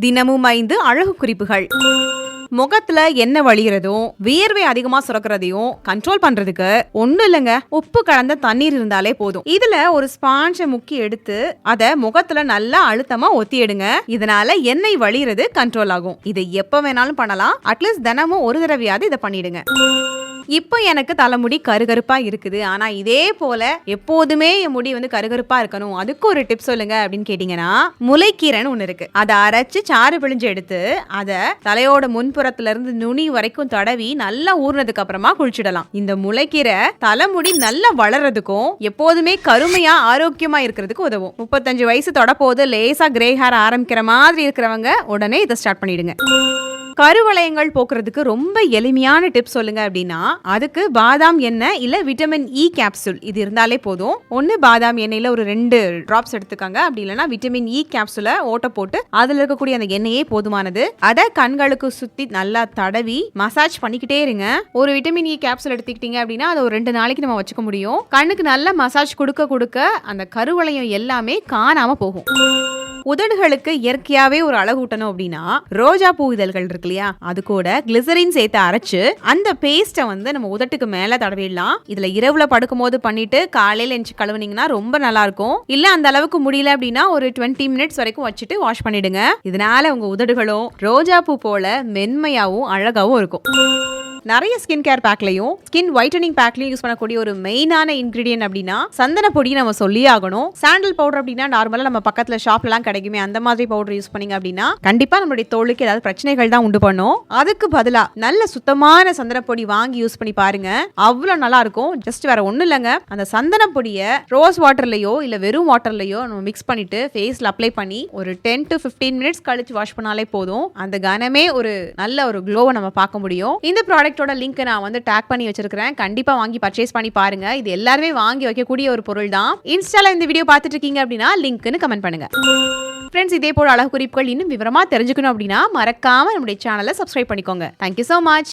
தினமும் ஐந்து அழகு குறிப்புகள் முகத்துல என்ன வழிகிறதும் வியர்வை அதிகமா சுரக்கிறதையும் கண்ட்ரோல் பண்றதுக்கு ஒன்றும் இல்லைங்க. உப்பு கலந்த தண்ணீர் இருந்தாலே போதும். இதுல ஒரு ஸ்பாஞ்சை முக்கி எடுத்து அத முகத்துல நல்லா அழுத்தமா ஒத்தி எடுங்க. இதனால எண்ணெய் வழிகிறது கண்ட்ரோல் ஆகும். இதை எப்ப வேணாலும் பண்ணலாம். அட்லீஸ்ட் தினமும் ஒரு தடவையாவது இதை பண்ணிடுங்க. இப்போ எனக்கு தலைமுடி கருகருப்பா இருக்குது. ஆனா இதே போல எப்போதுமே என் முடி வந்து கருகருப்பா இருக்கணும். அதுக்கு ஒரு டிப் சொல்லுங்க அப்படின்னு கேட்டீங்கன்னா முளைக்கீரைன்னு ஒண்ணு இருக்கு. அதை அரைச்சு சாறு பிழிஞ்சு எடுத்து அதை தலையோட முன்புறத்துல இருந்து நுனி வரைக்கும் தடவி நல்லா ஊறினதுக்கு அப்புறமா குளிச்சிடலாம். இந்த முளைக்கீரை தலைமுடி நல்லா வளர்றதுக்கும் எப்போதுமே கருமையா ஆரோக்கியமா இருக்கிறதுக்கு உதவும். முப்பத்தஞ்சு வயசு தொடப்போது லேசா கிரே ஹேர் ஆரம்பிக்கிற மாதிரி இருக்கிறவங்க உடனே இதை ஸ்டார்ட் பண்ணிடுங்க. கருவளையங்கள் போக்குறதுக்கு ரொம்ப எளிமையான டிப் சொல்லுங்க அப்படின்னா அதுக்கு பாதாம் எண்ணெய் இல்ல விட்டமின் இ கேப்சூல் இது இருந்தாலே போதும். ஒன்னு பாதாம் எண்ணெயில ஒரு ரெண்டு டிராப்ஸ் எடுத்துக்காங்க. அப்படி இல்லைன்னா விட்டமின் இ கேப்சூலை ஓட்ட போட்டு அதுல இருக்கக்கூடிய அந்த எண்ணெயே போதுமானது. அதை கண்களுக்கு சுத்தி நல்லா தடவி மசாஜ் பண்ணிக்கிட்டே இருங்க. ஒரு விட்டமின் இ கேப்சூல் எடுத்துக்கிட்டீங்க அப்படின்னா அதை ஒரு ரெண்டு நாளைக்கு நம்ம வச்சுக்க முடியும். கண்ணுக்கு நல்ல மசாஜ் கொடுக்க கொடுக்க அந்த கருவளையம் எல்லாமே காணாம போகும். உதடுகளுக்கு இயற்கையாவே ஒரு அழகூட்டணும் அப்படின்னா ரோஜா பூ இதழ்கள் இருக்கு இல்லையா? அது கூட கிளிசரின் சேர்த்து அரைச்சு அந்த பேஸ்ட்டை வந்து நம்ம உதட்டுக்கு மேல தடவிடலாம். இதுல இரவுல படுக்கும் போது பண்ணிட்டு காலையில எஞ்சி கழுவுனீங்கன்னா ரொம்ப நல்லா இருக்கும் இல்ல அந்த அளவுக்கு முடியல அப்படின்னா ஒரு டுவெண்ட்டி மினிட்ஸ் வரைக்கும் வச்சுட்டு வாஷ் பண்ணிடுங்க. இதனால உங்க உதடுகளும் ரோஜா பூ போல மென்மையாவும் அழகாவும் இருக்கும். நிறைய ஸ்கின் கேர் பேக்லையும் ஸ்கின் ஒயிட்டனிங் பேக்லையும் யூஸ் பண்ணக்கூடிய ஒரு மெயினான இன்கிரீடியன்ட் அப்படின்னா சந்தன பொடி நம்ம சொல்லியே ஆகணும். சாண்டல் பவுடர் அப்படின்னா நார்மலாக நம்ம பக்கத்தில் ஷாப்லாம் கிடைக்குமே அந்த மாதிரி பவுடர் யூஸ் பண்ணீங்க அப்படின்னா கண்டிப்பாக நம்மளுடைய தோலுக்கு ஏதாவது பிரச்சனைகள் தான் உண்டு பண்ணும். அதுக்கு பதிலாக நல்ல சுத்தமான சந்தன பொடி வாங்கி யூஸ் பண்ணி பாருங்க. அவ்வளோ நல்லா இருக்கும். ஜஸ்ட் வேற ஒன்றும் இல்லைங்க. அந்த சந்தன பொடியை ரோஸ் வாட்டர்லையோ இல்லை வெறும் வாட்டர்லையோ நம்ம மிக்ஸ் பண்ணிட்டு ஃபேஸில் அப்ளை பண்ணி ஒரு டென் டு ஃபிஃப்டீன் மினிட்ஸ் கழிச்சு வாஷ் பண்ணாலே போதும். அந்த கனமே ஒரு நல்ல ஒரு க்ளோவை நம்ம பார்க்க முடியும். இந்த ப்ராடக்ட் ப்ராடக்ட்டோட லிங்க் நான் வந்து டேக் பண்ணி வச்சிருக்கிறேன். கண்டிப்பா வாங்கி பர்ச்சேஸ் பண்ணி பாருங்க. இது எல்லாருமே வாங்கி வைக்கக்கூடிய ஒரு பொருள் தான். இன்ஸ்டால இந்த வீடியோ பார்த்துட்டு இருக்கீங்க அப்படின்னா லிங்க்னு கமெண்ட் பண்ணுங்க. ஃப்ரெண்ட்ஸ் இதே போல அழகு குறிப்புகள் இன்னும் விவரமா தெரிஞ்சுக்கணும் அப்படின்னா மறக்காம நம்முடைய சேனலை சப்ஸ்கிரைப் பண்ணிக்கோங்க. Thank you so much